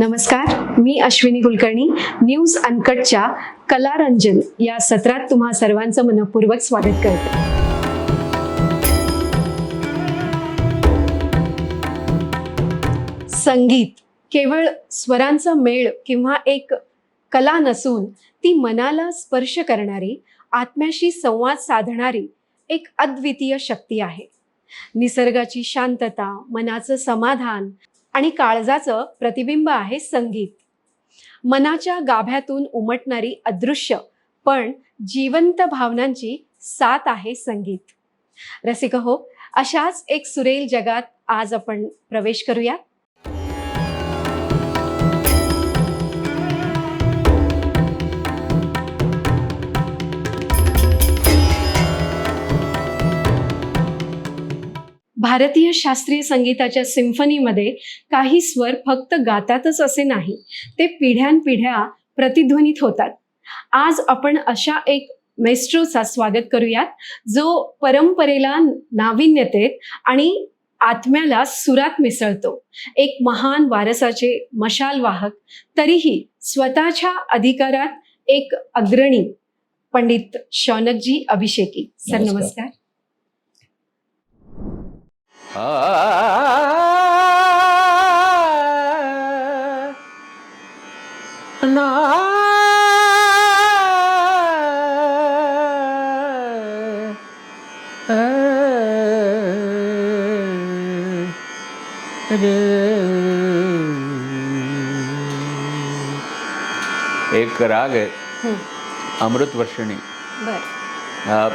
नमस्कार मी अश्विनी कुलकर्णी न्यूज अनकटच्या कलारंजन या सत्रात तुम्हा सर्वांचं मनपूर्वक स्वागत करते. संगीत केवळ स्वरांचा मेळ किंवा एक कला नसून ती मनाला स्पर्श करणारी आत्म्याशी संवाद साधणारी एक अद्वितीय शक्ती आहे. निसर्गाची शांतता मनाचं समाधान आणि काळजाचं प्रतिबिंब आहे संगीत. मनाच्या गाभ्यातून उमटणारी अदृश्य पण जिवंत भावनांची साथ आहे संगीत. रसिक हो अशाच एक सुरेल जगात आज आपण प्रवेश करूया. भारतीय शास्त्रीय संगीताच्या सिम्फनीमध्ये काही स्वर फक्त गातातच असे नाही ते पिढ्यानपिढ्या प्रतिध्वनित होतात. आज आपण अशा एक मेस्ट्रोचा स्वागत करूयात जो परंपरेला नाविन्यतेत आणि आत्म्याला सुरात मिसळतो. एक महान वारसाचे मशाल वाहक तरीही स्वतःच्या अधिकारात एक अग्रणी पंडित शौनकजी अभिषेकी. सर नमस्कार. ना एक राग आहे अमृतवर्षिणी हा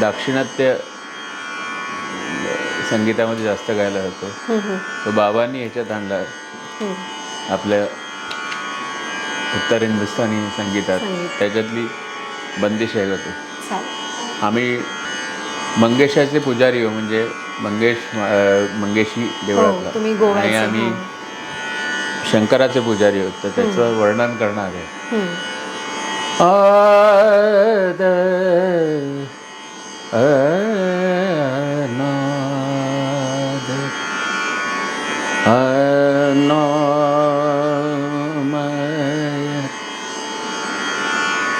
दाक्षिणात्य संगीतामध्ये जास्त गायला जातो हं, हं, तो बाबांनी ह्याच्यात आणला हं. आपल्या उत्तर हिंदुस्थानी संगीतात संगीत. त्याच्यातली बंदिश आहे का तो चालेल. आम्ही मंगेशाचे पुजारी हो म्हणजे मंगेश मंगेशी हो, देवळातला तुम्ही आणि आम्ही हो. शंकराचे पुजारी होत तर त्याचं वर्णन करणार आहे हं. आद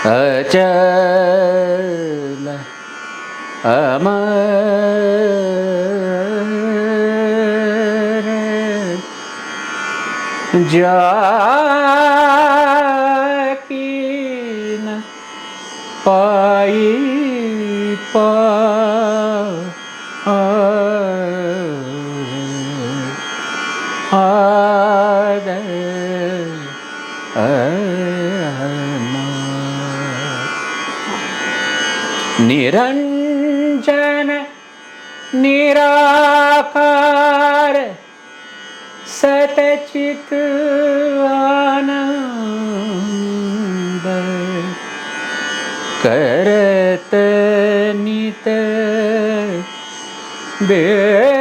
अचल अमर जाकीन पायी पा आद निरञ्जन निराकार सचित करत नित बे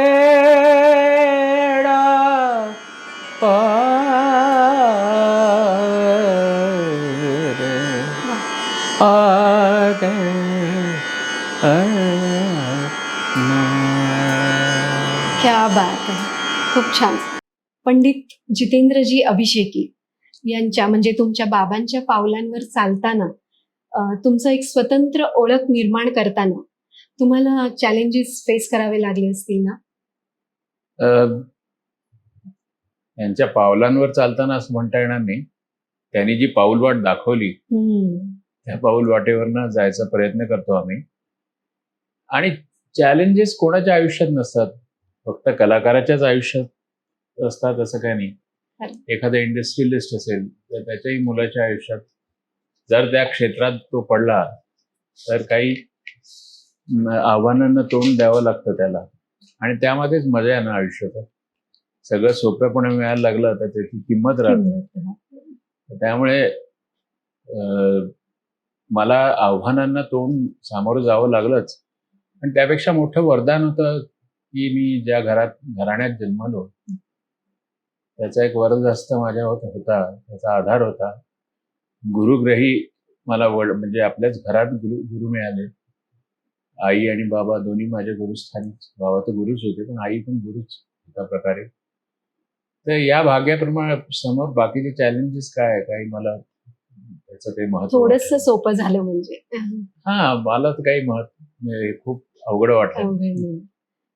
आग क्या बात आहे खूप छान. पंडित जितेंद्रजी अभिषेकी यांच्या म्हणजे तुमच्या बाबांच्या पावलांवर चालताना तुमचं एक स्वतंत्र ओळख निर्माण करताना तुम्हाला चॅलेंजेस फेस करावे लागले असतील ना? यांच्या पावलांवर चालताना असं म्हणता येणार नाही. त्यांनी जी पाऊलवाट दाखवली. त्या पाऊल वाटेवरनं जायचा प्रयत्न करतो आम्ही. आणि चॅलेंजेस कोणाच्या आयुष्यात नसतात? फक्त कलाकाराच्याच आयुष्यात असतात असं काही नाही. एखादा इंडस्ट्रियलिस्ट असेल तर त्याच्याही मुलाच्या आयुष्यात जर त्या क्षेत्रात तो पडला तर काही आव्हानांना तोंड द्यावं लागतं त्याला. आणि त्यामध्येच मजा आहे ना आयुष्यात. सगळं सोप्यापणे मिळायला लागलं तर त्याची किंमत राहत. त्यामुळे मला आव्हानांना तोंड सामोरं जावं लागलंच. पण त्यापेक्षा मोठं वरदान होतं की मी ज्या घरात घराण्यात जन्मलो त्याचा एक वरदहस्त माझ्या होत होता त्याचा आधार होता. गुरुग्रही मला वड म्हणजे आपल्याच घरात गुरु गुरु मिळाले. आई आणि बाबा दोन्ही माझे गुरुस्थानीच बाबा तर गुरुच होते पण आई पण गुरुच एका प्रकारे. तर या भाग्याप्रमाणे समोर बाकीचे चॅलेंजेस काय आहे? काही मला त्याचं काही महत्त्व थोडस सोपं झालं म्हणजे. हा मला तर काही महत्त्व खूप अवघड वाटलं.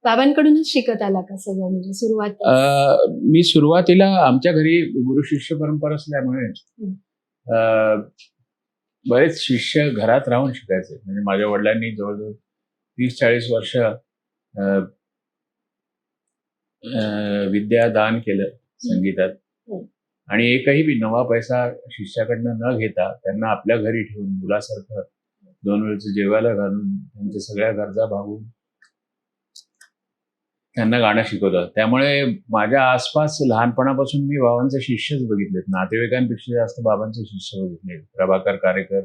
बाबांकडूनच शिकत आला का सगळं? म्हणजे सुरुवात मी सुरुवातीला आमच्या घरी गुरु शिष्य परंपरा असल्यामुळे अं, बरेच शिष्य घरात राहून शिकायचे. म्हणजे माझ्या वडिलांनी जवळजवळ तीस चाळीस वर्ष विद्यादान केलं संगीतात. आणि एकही बी नवा पैसा शिष्याकडनं न घेता त्यांना आपल्या घरी ठेवून मुलासारखं दोन वेळचं जेवायला घालून त्यांच्या सगळ्या गरजा भागून त्यांना गाणं शिकवलं. त्यामुळे माझ्या आसपास लहानपणापासून मी बाबांचे शिष्यच बघितलेत. नातेवाईकांपेक्षा जास्त बाबांचे शिष्य बघितले. प्रभाकर कारेकर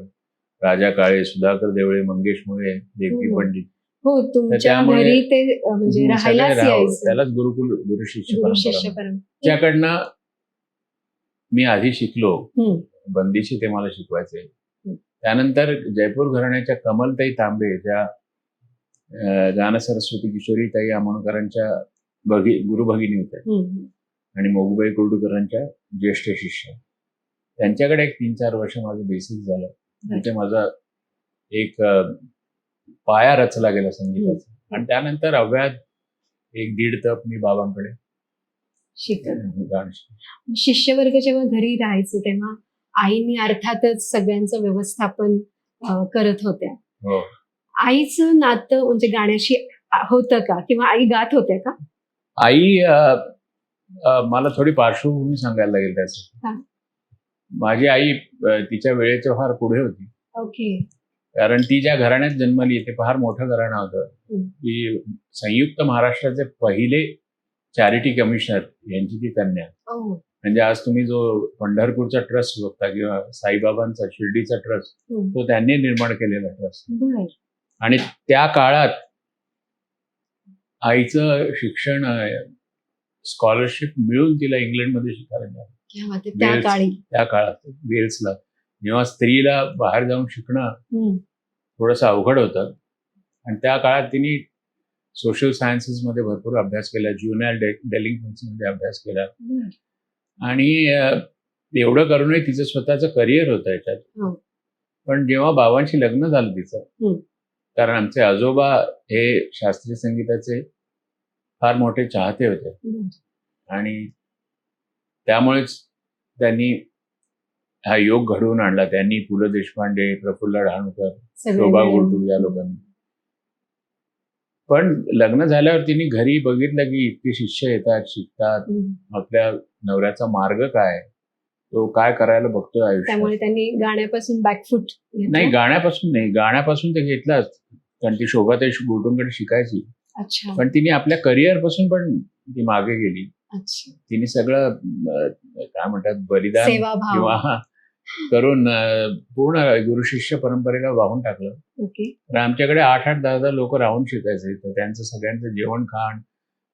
राजा काळे सुधाकर देवळे मंगेश मुळे देवकी हो. पंडित. हो तुमच्या घरी ते म्हणजे त्यालाच गुरुकुल गुरु शिष्य परंपरा. त्याच्याकडनं मी आधी शिकलो. बंदिशी ते मला शिकवायचे. त्यानंतर जयपूर घराण्याच्या कमलताई तांबे ज्या सरस्वती किशोरीताई आमोणकरांच्या भगी गुरु भगिनी होत्या. आणि मोगबाई कुर्डूकरांच्या ज्येष्ठ शिष्य. त्यांच्याकडे एक तीन चार वर्ष माझं बेसिक झालं. तिथे माझा एक पाया रचला गेला संगीताचा. आणि त्यानंतर अव्यात एक दीड तप मी बाबांकडे शिकत. शिष्यवर्ग जेव्हा घरी राहायचे तेव्हा आईने अर्थातच सगळ्यांचं व्यवस्थापन करत होत्या. हो. आईचं नातं म्हणजे गाण्याशी होतं का? किंवा आई गात होत्या का? आई मला थोडी पार्श्वभूमी सांगायला लागेल. त्यासाठी. माझी आई तिच्या वेळेच्या फार पुढे होती. ओके. कारण ती ज्या घराण्यात जन्मली ते फार मोठं घराणं होतं. की संयुक्त महाराष्ट्राचे पहिले चॅरिटी कमिशनर यांची ती कन्या. ओ म्हणजे आज तुम्ही जो पंढरपूरचा ट्रस्ट बघता किंवा साईबाबांचा शिर्डीचा ट्रस्ट हम्म. तो त्यांनी निर्माण केलेला ट्रस्ट. आणि त्या काळात आईचं शिक्षण स्कॉलरशिप मिळून तिला इंग्लंडमध्ये शिकायला मिळालं. त्या काळात वेल्सला. जेव्हा स्त्रीला बाहेर जाऊन शिकणं. थोडंसं अवघड होतं. आणि त्या काळात तिने सोशल सायन्सेसमध्ये भरपूर अभ्यास केला ज्युनियर डे डेलिंक्वन्सीमध्ये अभ्यास केला. आणि एवढं करूनही तिचं स्वतःचं करिअर होतं याच्यात हो. पण जेव्हा बाबांशी लग्न झालं तिचं. कारण आमचे आजोबा हे शास्त्रीय संगीताचे फार मोठे चाहते होते. आणि त्यामुळेच त्यांनी हा योग घडवून आणला त्यांनी पु ल देशपांडे प्रफुल्ल डहाणूकर शोभा. गुलटू या लोकांनी पण लग्न झाल्यावर तिने घरी बघितलं की इतके शिष्य येतात शिकतात. आपल्या नवऱ्याचा मार्ग काय? तो काय करायला बघतोय आयुष्यात? त्यामुळे त्यांनी गाण्यापासून बॅकफूट नाही गाण्यापासून नाही. गाण्यापासून ते घेतलाच कारण ती शोभा ते गुलटूंकडे शिकायची. पण तिने आपल्या करिअरपासून पण ती मागे गेली. तिने सगळं काय म्हणतात बलिदान किंवा करून पूर्ण गुरु शिष्य परंपरेला वाहून टाकलं. ओके. तर आमच्याकडे आठ आठ दहा दहा लोक राहून शिकायचे तर त्यांचं सगळ्यांचं जेवण खाण.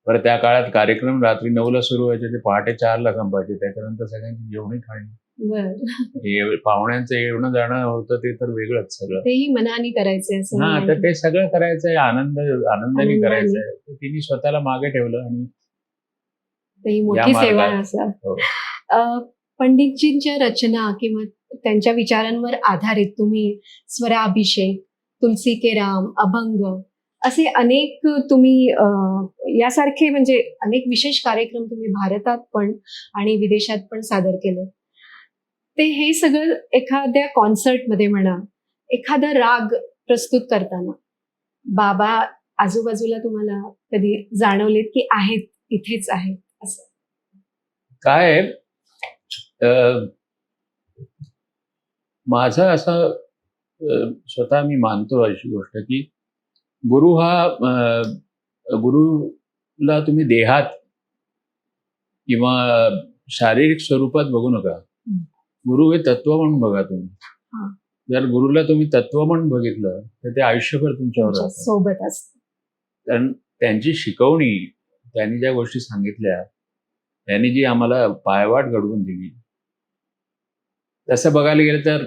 परत त्या काळात कार्यक्रम रात्री नऊला सुरू व्हायचे ते पहाटे चारला संपायचे. त्याच्यानंतर सगळ्यांची जेवणी खाणी. हे पाहुण्यांचं येणं जाणं होतं ते तर वेगळंच सगळं. तेही मनाने करायचे हा. तर ते सगळं करायचंय आनंद आनंदाने. करायचंय. तिने स्वतःला मागे ठेवलं आणि मोठी सेवा पंडितजींच्या रचना किंवा त्यांच्या विचारांवर आधारित तुम्ही स्वराभिषेक तुलसी के राम अभंग असे अनेक तुम्ही यासारखे म्हणजे अनेक विशेष कार्यक्रम तुम्ही भारतात पण आणि विदेशात पण सादर केले. ते हे सगळं एखाद्या कॉन्सर्टमध्ये म्हणा एखादा राग प्रस्तुत करताना बाबा आजूबाजूला तुम्हाला कधी जाणवलेत की आहेत इथेच आहेत असं. काय माझं असं स्वतः मी मानतो अशी गोष्ट की गुरु हा गुरुला तुम्ही देहात किंवा शारीरिक स्वरूपात बघू नका. गुरु हे तत्व म्हणून बघा तुम्ही. जर गुरुला तुम्ही तत्व म्हणून बघितलं तर ते आयुष्यभर तुमच्यावर. सोबत असत कारण त्यांची शिकवणी त्यांनी ज्या गोष्टी सांगितल्या त्यांनी जी आम्हाला पायवाट घडवून दिली तसं बघायला गेलं तर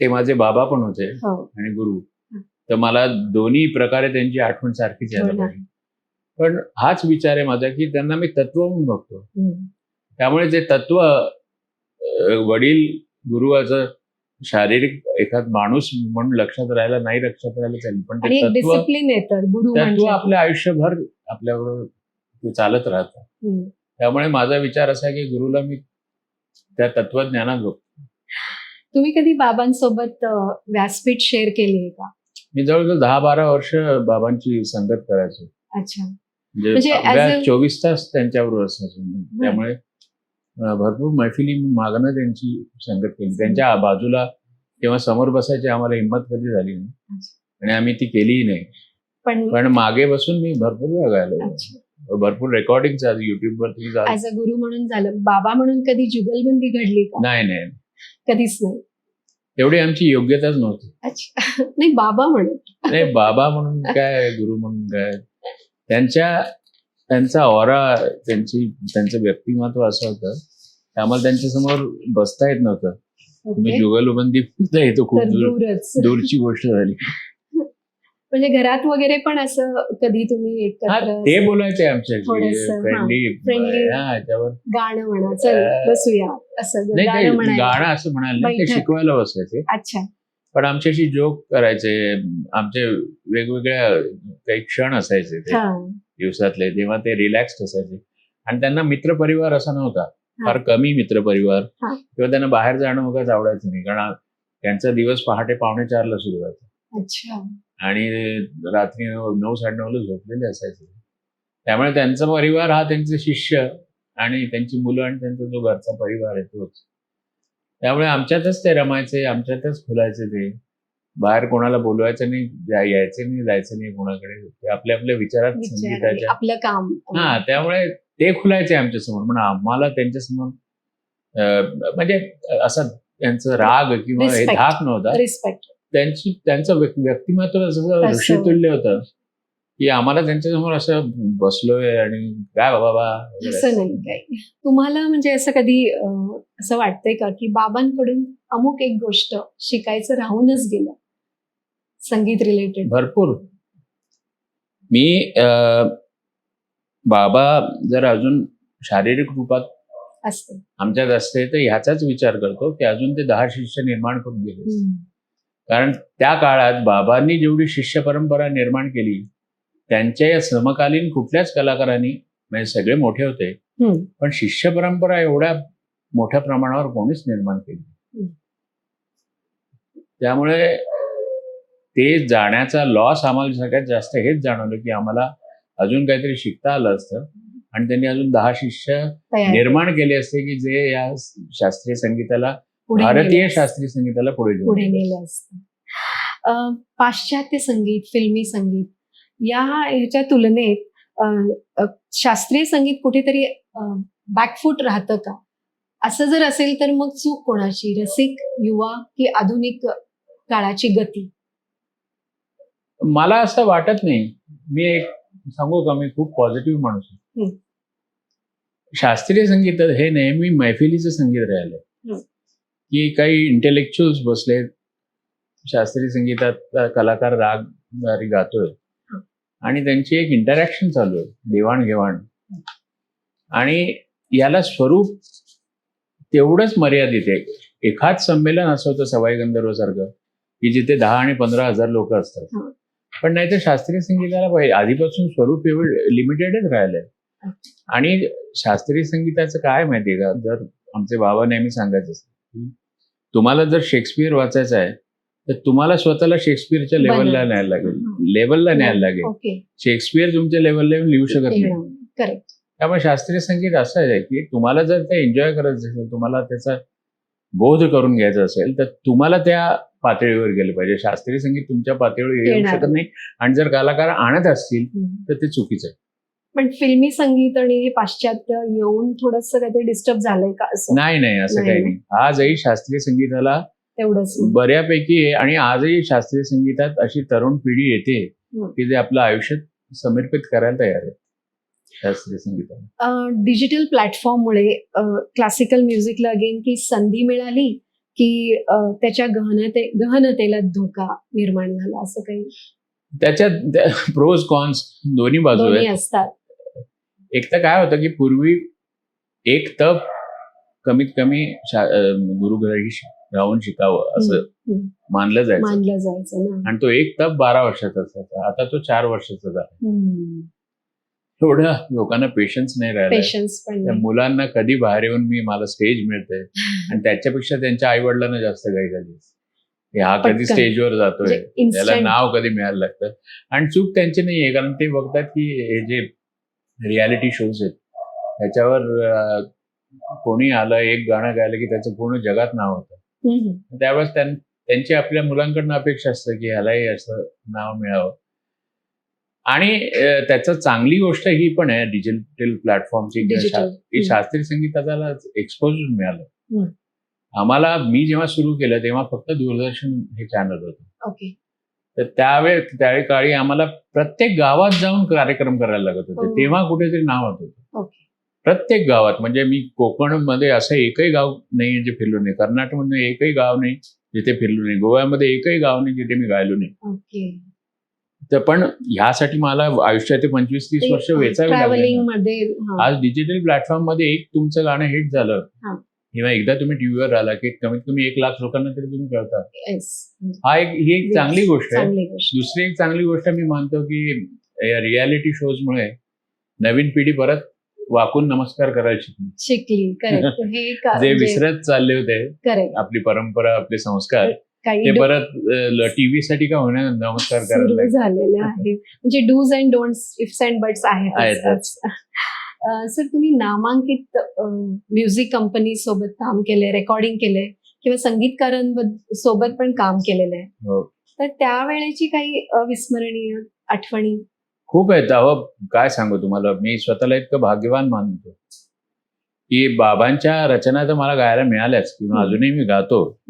ते माझे बाबा पण होते हो आणि गुरु हं. तर मला दोन्ही प्रकारे त्यांची आठवण सारखीच यायला हो. पाहिजे पण हाच विचार आहे माझा की त्यांना मी तत्व म्हणून बघतो. त्यामुळे ते तत्व वडील गुरुवाचं शारीरिक एखाद माणूस म्हणून लक्षात राहायला नाही लक्षात राहायला चालेल पण तत्व म्हणजे आपल्या आयुष्यभर आपल्याबरोबर ते चालत राहतं हम्म. त्यामुळे माझा विचार असा की गुरुला मी त्या तत्वज्ञानात बघतो तुम्ही कधी बाबांसोबत व्यासपीठ शेअर केली आहे का? मी जवळजवळ दहा बारा वर्ष बाबांची संगत करायचो. अच्छा. म्हणजे म्हणजे चोवीस तास त्यांच्याबरोबर असायचो. त्यामुळे भरपूर मैफिली मागणं त्यांची संगत केली. त्यांच्या बाजूला किंवा समोर बसायची आम्हाला हिंमत कधी झाली नाही. आणि आम्ही ती केलीही नाही. पण पण मागे बसून मी भरपूर वेळा गायलो. भरपूर रेकॉर्डिंग ऍज अ गुरु म्हणून झालं. बाबा म्हणून कधी जुगलबंदी घडली नाही नाही. कधीच नाही. एवढी आमची योग्यताच नव्हती. अच्छा. नाही बाबा म्हणून. नाही बाबा म्हणून काय गुरु म्हणून काय. त्यांच्या त्यांचा ऑरा त्यांची त्यांचं व्यक्तिमत्व असं होतं की आम्हाला त्यांच्यासमोर बसता येत नव्हतं. तुम्ही जुगलबंदी येतो खूप दूर दूरची गोष्ट झाली. म्हणजे घरात वगैरे पण असं कधी तुम्ही एकत्र ते बोलायचे हा, फ्रेंडली. हा गाणं म्हणा चल बसूया असं गाणं असं म्हणाल ते. शिकवायला बसायचे. अच्छा. पण आमच्याशी जोक करायचे आमचे वेगवेगळ्या काही क्षण असायचे ते दिवसातले तेव्हा ते रिलॅक्स्ड असायचे. आणि त्यांना मित्रपरिवार असा नव्हता. फार कमी मित्रपरिवार. हा. किंवा त्यांना बाहेर जाणं वगैरे आवडायचं नाही कारण त्यांचा दिवस पहाटे पावणे चारला सुरू व्हायचा. अच्छा. आणि रात्री नऊ नऊ साडेनऊला झोपलेले असायचे. त्यामुळे त्यांचा परिवार हा त्यांचे शिष्य आणि त्यांची मुलं आणि त्यांचा जो घरचा परिवार आहे तोच. त्यामुळे आमच्यातच ते रमायचे आमच्यातच खुलायचे ते. बाहेर कोणाला बोलवायचं नाही यायचं नाही जायचं नाही कोणाकडे. ते आपल्या आपल्या विचारात संगीताच्या आपलं काम. हा त्यामुळे ते खुलायचे आमच्यासमोर पण आम्हाला त्यांच्यासमोर म्हणजे असं त्यांचं राग किंवा हे. धाक नव्हता. रिस्पेक्ट त्यांची त्यांचं व्यक्- व्यक्तिमत्व तसं. ऋषितुल्य होतं की आम्हाला त्यांच्यासमोर असं बसलोय आणि काय बाबा असं नाही काही. तुम्हाला म्हणजे असं कधी असं वाटतंय का की बाबांकडून अमुक एक गोष्ट शिकायचं राहूनच गेलं? संगीत रिलेटेड भरपूर. मी अं, बाबा जर अजून शारीरिक रूपात असते. आमच्यात असते तर ह्याचाच विचार करतो की अजून ते दहा शिष्य निर्माण करून गेले. कारण त्या काळात बाबांनी जेवढी शिष्य परंपरा निर्माण केली त्यांच्या या समकालीन कुठल्याच कलाकारांनी म्हणजे सगळे मोठे होते. पण शिष्य परंपरा एवढ्या मोठ्या प्रमाणावर कोणीच निर्माण केली. त्यामुळे ते जाण्याचा लॉस आम्हाला सगळ्यात जास्त हेच जाणवलं की आम्हाला अजून काहीतरी शिकता आलं असतं आणि त्यांनी अजून दहा शिष्य निर्माण केले असते की जे या शास्त्रीय संगीताला भारतीय शास्त्रीय संगीताला पुढे पुढे. नेलं असतं. पाश्चात्य संगीत फिल्मी संगीत या ह्याच्या तुलनेत शास्त्रीय संगीत कुठेतरी बॅकफूट राहतं का? असं जर असेल तर मग चूक कोणाची? रसिक युवा की आधुनिक काळाची गती? मला असं वाटत नाही. मी एक सांगू का? मी खूप पॉझिटिव्ह माणूस. शास्त्रीय संगीत हे नेहमी मैफिलीचं संगीत राहिलंय. की काही इंटेलेक्च्युअल्स बसले शास्त्रीय संगीतात कलाकार राग गातोय. आणि त्यांची एक इंटरॅक्शन चालू आहे देवाणघेवाण. आणि याला स्वरूप तेवढंच मर्यादित आहे. एखाद संमेलन असं होतं सवाई गंधर्व सारखं की जिथे दहा आणि पंधरा हजार लोक असतात. पण नाही तर शास्त्रीय संगीताला पाहिजे आधीपासून स्वरूप एवढं लिमिटेडच राहिलंय. आणि शास्त्रीय संगीताचं काय माहितीये का? जर आमचे बाबा नेहमी सांगायचे असतात की तुम्हाला जर शेक्सपियर वाचायचं आहे तर तुम्हाला स्वतःला शेक्सपियरच्या लेवलला. न्यायला लागेल. हं. लेवलला न्यायला लागेल. शेक्सपियर तुमच्या लेवलला लिहू शकत नाही. करेक्ट त्यामुळे शास्त्रीय संगीत असं आहे की तुम्हाला जर ते एन्जॉय करायचं असेल तुम्हाला त्याचा बोध करून घ्यायचा असेल तर तुम्हाला त्या पातळीवर गेलं पाहिजे. शास्त्रीय संगीत तुमच्या पातळीवर येऊ. शकत नाही. आणि जर कलाकार आणत असतील तर ते चुकीचं आहे. पण फिल्मी संगीत आणि हे पाश्चात्य येऊन थोडस काहीतरी डिस्टर्ब झालंय का असं? नाही नाही असं काही. नाही. आजही शास्त्रीय संगीताला तेवढंच. बऱ्यापैकी आहे आणि आजही शास्त्रीय संगीतात अशी तरुण पिढी येते हं. की जे आपलं आयुष्य समर्पित करायला तयार आहे शास्त्रीय संगीताला. डिजिटल प्लॅटफॉर्ममुळे क्लासिकल म्युझिकला अगेन की संधी मिळाली की त्याच्या गहनते गहनतेला धोका निर्माण झाला असं काही? त्याच्यात प्रोज कॉन्स दोन्ही बाजू असतात. एक तर काय होतं की पूर्वी एक तप कमीत कमी गुरुघरी शि- राहून शिकावं असं. मानलं जायचं मानलं जायचं आणि तो एक तप बारा वर्षाचा असायचा आता तो चार वर्षाचा झाला. थोडं लोकांना पेशन्स नाही राहिला नाही. मुलांना कधी बाहेर येऊन मी मला स्टेज मिळते आणि त्याच्यापेक्षा त्यांच्या आई वडिलांना जास्त काही झाली हा कधी. स्टेजवर जातोय म्हणजे त्याला. नाव कधी मिळायला लागतं आणि चूक त्यांची नाहीये कारण ते बघतात की हे जे रियालिटी शोज आहेत. त्याच्यावर कोणी आलं एक गाणं गायलं की त्याचं पूर्ण जगात नाव होतं. त्यावेळेस त्यां- त्यांची आपल्या मुलांकडनं अपेक्षा असते की ह्यालाही असं नाव मिळावं. आणि त्याचं चांगली गोष्ट ही पण आहे डिजिटल प्लॅटफॉर्मची की. शास्त्रीय संगीताला एक्सपोजर मिळालं. आम्हाला मी जेव्हा सुरू केलं तेव्हा फक्त दूरदर्शन हे चॅनल होतं. तर त्यावेळी त्यावेळी काळी आम्हाला प्रत्येक गावात जाऊन कार्यक्रम करायला लागत होते. हो. तेव्हा कुठेतरी नाव होत. होतं प्रत्येक गावात म्हणजे मी कोकणमध्ये असं एकही गाव नाही जे फिरलो नाही. कर्नाटकमध्ये एकही गाव नाही जिथे फिरलो नाही. गोव्यामध्ये एकही गाव नाही जिथे मी गायलो नाही. तर पण ह्यासाठी मला आयुष्याचे पंचवीस तीस वर्ष वेचावे लागले. आज डिजिटल प्लॅटफॉर्ममध्ये एक तुमचं गाणं हिट झालं. किंवा एकदा तुम्ही टीव्हीवर आला की कमीत कमी एक लाख लोकांना तरी तुम्ही कळता. हा एक ही एक चांगली गोष्ट आहे. दुसरी एक चांगली गोष्ट मी मानतो की या रियालिटी शोजमुळे नवीन पिढी परत वाकून नमस्कार करायला शिकली. शिकली. जे विसरत चालले होते. आपली परंपरा आपले संस्कार ते परत टीव्ही साठी का होण्या नमस्कार करायला. झालेले आहे. म्हणजे dos and don'ts ifs and buts. आहेत. सर तुम्ही नामांकित म्युझिक कंपनी सोबत काम केले रेकॉर्डिंग केले किंवा संगीतकारांसोबत पण काम केलेलं आहे. हो. तर त्यावेळेची काही अविस्मरणीय आठवणी? खूप आहेत. अहो काय सांगू तुम्हाला? मी स्वतःला इतकं भाग्यवान मानतो. की बाबांच्या रचना तर मला गायला मिळाल्याच किंवा. अजूनही मी गातो.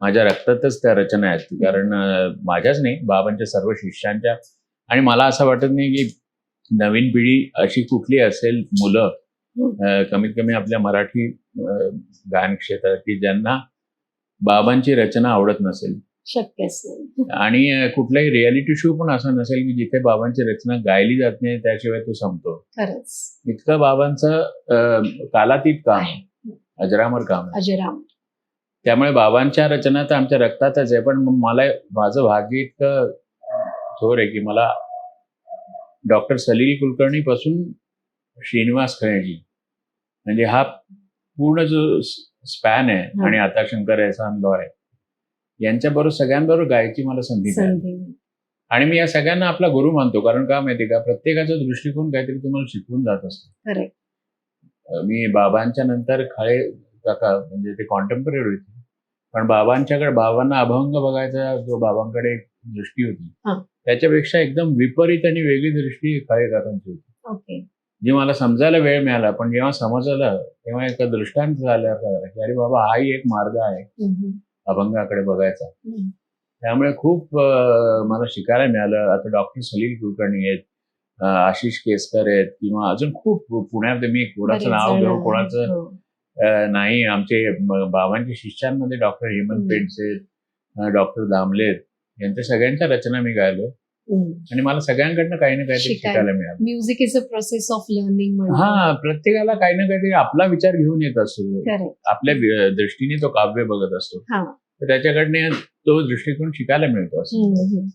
माझ्या रक्तातच त्या रचना आहेत. कारण माझ्याच नाही बाबांच्या सर्व शिष्यांच्या. आणि मला असं वाटत नाही की नवीन पिढी अशी कुठली असेल मुलं कमीत कमी आपल्या मराठी गायन क्षेत्रात की ज्यांना बाबांची रचना आवडत नसेल. शक्यच नाही आणि कुठलाही रियालिटी शो पण असा नसेल की जिथे बाबांची रचना गायली जात नाही त्याशिवाय तो संपतो. इतकं बाबांचं कालातीत काम आहे. अजरामर काम आहे. अजयराम त्यामुळे बाबांच्या रचना तर आमच्या रक्तातच आहे पण मला माझं भाग्य इतकं थोर आहे की मला डॉक्टर सलील कुलकर्णी पासून श्रीनिवास खळेजी म्हणजे हा पूर्ण जो स्पॅन आहे. आणि आता शंकर एहसान लॉय यांच्याबरोबर सगळ्यांबरोबर गायची मला संधी मिळाली. आणि मी या सगळ्यांना आपला गुरु मानतो कारण का माहिती का? प्रत्येकाचा दृष्टिकोन काहीतरी तुम्हाला शिकवून जात असतो. मी बाबांच्या नंतर खळे काका म्हणजे ते कॉन्टेम्पररी होते. पण बाबांच्याकडे बाबांना अभंग बघायचा जो बाबांकडे दृष्टी होती. त्याच्यापेक्षा एकदम विपरीत आणि वेगळी दृष्टी काकांची होती जी मला समजायला वेळ मिळाला पण जेव्हा समजलं तेव्हा एक दृष्टांत झाला की अरे बाबा हाही एक मार्ग आहे. अभंगाकडे बघायचा. त्यामुळे खूप मला शिकायला मिळालं आता डॉक्टर सलील कुलकर्णी आहेत आशिष केसकर आहेत किंवा अजून खूप पुण्यात मी कोणाचं नाव घेऊ. कोणाचं हो. नाही आमचे बाबांच्या शिष्यांमध्ये डॉक्टर हेमंत. पेंडसे आहेत डॉक्टर दामले आहेत यांच्या सगळ्यांच्या रचना मी गायलो. आणि मला सगळ्यांकडनं काही ना काहीतरी शिकायला. मिळालं. Music is a process of learning हा प्रत्येकाला काही ना काहीतरी आपला विचार घेऊन येत असतो. आपल्या दृष्टीने तो काव्य बघत असतो. तर त्याच्याकडनं तो दृष्टिकोन शिकायला मिळतो असं.